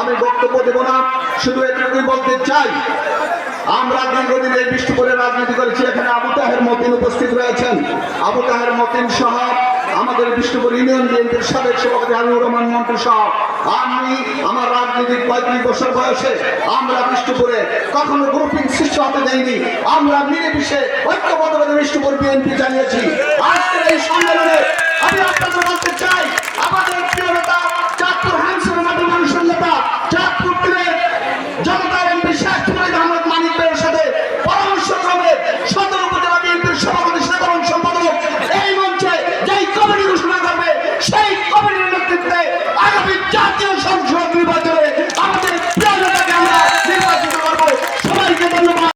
আমি বক্তব্য দেব না, শুধু এটুকুই বলতে চাই, আমরা দীর্ঘদিন এই বিষ্ণুপুরে রাজনীতি করেছি, এখানে আবু তাহের মতিন উপস্থিত রয়েছেন। আবু তাহের মতিন সহ আমাদের বিষ্ণুপুর ইউনিয়ন বিএনপির সাবেক সভাপতি হাবিবুর রহমান মন্টু সহ আমি আমার রাজনৈতিক পঁয়ত্রিশ বছর বয়সে আমরা বিষ্ণুপুরে কখনো গ্রুপিং সৃষ্টি হতে দেয়নি। আমরা মিলেমিশে ঐক্যবদ্ধভাবে বিষ্ণুপুর বিএনপি জানিয়েছি।